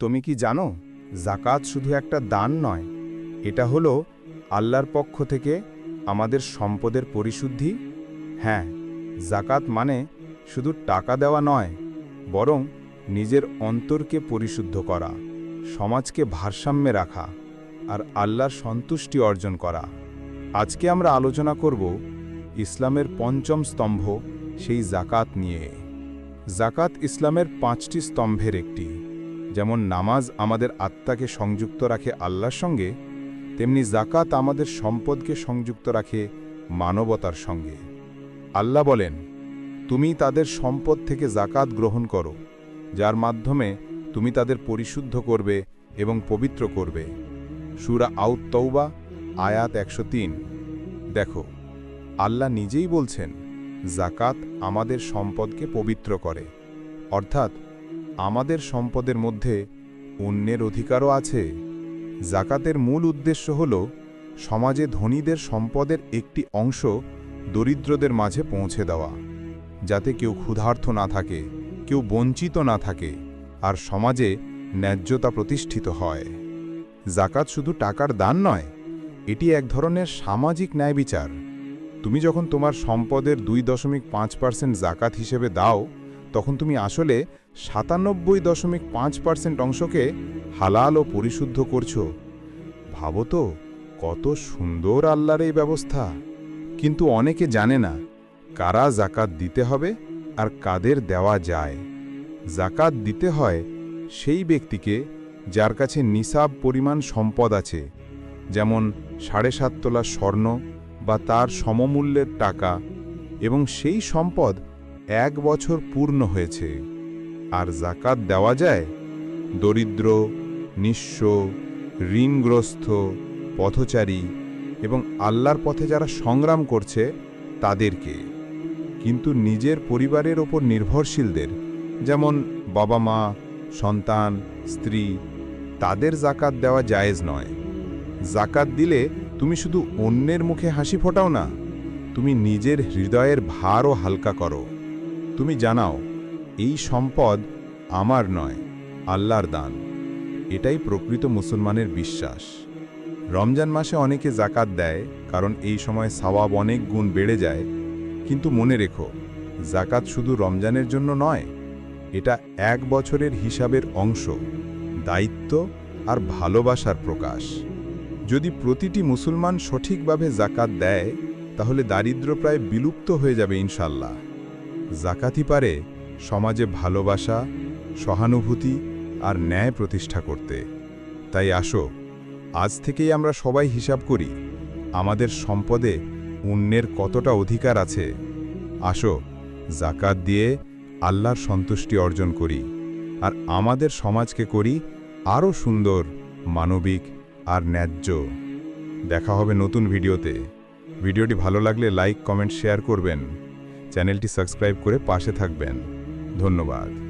তুমি কি জানো জাকাত শুধু একটা দান নয়, এটা হলো আল্লাহর পক্ষ থেকে আমাদের সম্পদের পরিশুদ্ধি? হ্যাঁ জাকাত মানে শুধু টাকা দেওয়া নয়, বরং নিজের অন্তরকে পরিশুদ্ধ করা, সমাজকে ভারসাম্যে রাখা, আর আল্লাহর সন্তুষ্টি অর্জন করা। আজকে আমরা আলোচনা করব ইসলামের পঞ্চম স্তম্ভ, সেই জাকাত নিয়ে। জাকাত ইসলামের পাঁচটি স্তম্ভের একটি। যেমন নামাজ আমাদের আত্মাকে সংযুক্ত রাখে আল্লাহর সঙ্গে, তেমনি জাকাত আমাদের সম্পদকে সংযুক্ত রাখে মানবতার সঙ্গে। আল্লাহ বলেন, তুমি তাদের সম্পদ থেকে জাকাত গ্রহণ করো, যার মাধ্যমে তুমি তাদের পরিশুদ্ধ করবে এবং পবিত্র করবে। সুরা আউত তৌবা আয়াত একশো তিন। দেখো, আল্লাহ নিজেই বলছেন জাকাত আমাদের সম্পদকে পবিত্র করে। অর্থাৎ আমাদের সম্পদের মধ্যে অন্যের অধিকারও আছে। জাকাতের মূল উদ্দেশ্য হল সমাজে ধনীদের সম্পদের একটি অংশ দরিদ্রদের মাঝে পৌঁছে দেওয়া, যাতে কেউ ক্ষুধার্থ না থাকে, কেউ বঞ্চিত না থাকে, আর সমাজে ন্যায্যতা প্রতিষ্ঠিত হয়। জাকাত শুধু টাকার দান নয়, এটি এক ধরনের সামাজিক ন্যায় বিচার। তুমি যখন তোমার সম্পদের দুই দশমিক পাঁচ পার্সেন্ট জাকাত হিসেবে দাও, তখন তুমি আসলে সাতানব্বই দশমিক পাঁচ পার্সেন্ট অংশকে হালাল ও পরিশুদ্ধ করছ। ভাবো তো, কত সুন্দর আল্লাহর এই ব্যবস্থা। কিন্তু অনেকে জানে না কারা জাকাত দিতে হবে আর কাদের দেওয়া যায়। জাকাত দিতে হয় সেই ব্যক্তিকে যার কাছে নিসাব পরিমাণ সম্পদ আছে, যেমন সাড়ে সাত তোলা স্বর্ণ বা তার সমমূল্যের টাকা, এবং সেই সম্পদ এক বছর পূর্ণ হয়েছে। আর জাকাত দেওয়া যায়? দরিদ্র, নিঃস্ব, ঋণগ্রস্ত, পথচারী এবং আল্লাহর পথে যারা সংগ্রাম করছে, তাদেরকে। কিন্তু নিজের পরিবারের ওপর নির্ভরশীলদের, যেমন বাবা মা সন্তান, স্ত্রী, তাদের জাকাত দেওয়া জায়েজ নয়। জাকাত দিলে তুমি শুধু অন্যের মুখে হাসি ফোটাও না, তুমি নিজের হৃদয়ের ভারও হালকা করো। তুমি জানাও এই সম্পদ আমার নয়, আল্লাহর দান। এটাই প্রকৃত মুসলমানের বিশ্বাস। রমজান মাসে অনেকে জাকাত দেয়, কারণ এই সময় সওয়াব অনেক গুণ বেড়ে যায়। কিন্তু মনে রেখো জাকাত শুধু রমজানের জন্য নয়, এটা এক বছরের হিসাবের অংশ, দায়িত্ব আর ভালোবাসার প্রকাশ। যদি প্রতিটি মুসলমান সঠিকভাবে জাকাত দেয়, তাহলে দারিদ্র প্রায় বিলুপ্ত হয়ে যাবে ইনশাল্লাহ জাকাতই পারে সমাজে ভালোবাসা, সহানুভূতি আর ন্যায় প্রতিষ্ঠা করতে। তাই আসো, আজ থেকেই আমরা সবাই হিসাব করি, আমাদের সম্পদে অন্যের কতটা অধিকার আছে। আসো জাকাত দিয়ে আল্লাহর সন্তুষ্টি অর্জন করি আর আমাদের সমাজকে করি আরও সুন্দর, মানবিক আর ন্যায্য। দেখা হবে নতুন ভিডিওতে। ভিডিওটি ভালো লাগলে লাইক, কমেন্ট, শেয়ার করবেন। চ্যানেলটি সাবস্ক্রাইব করে পাশে থাকবেন। ধন্যবাদ।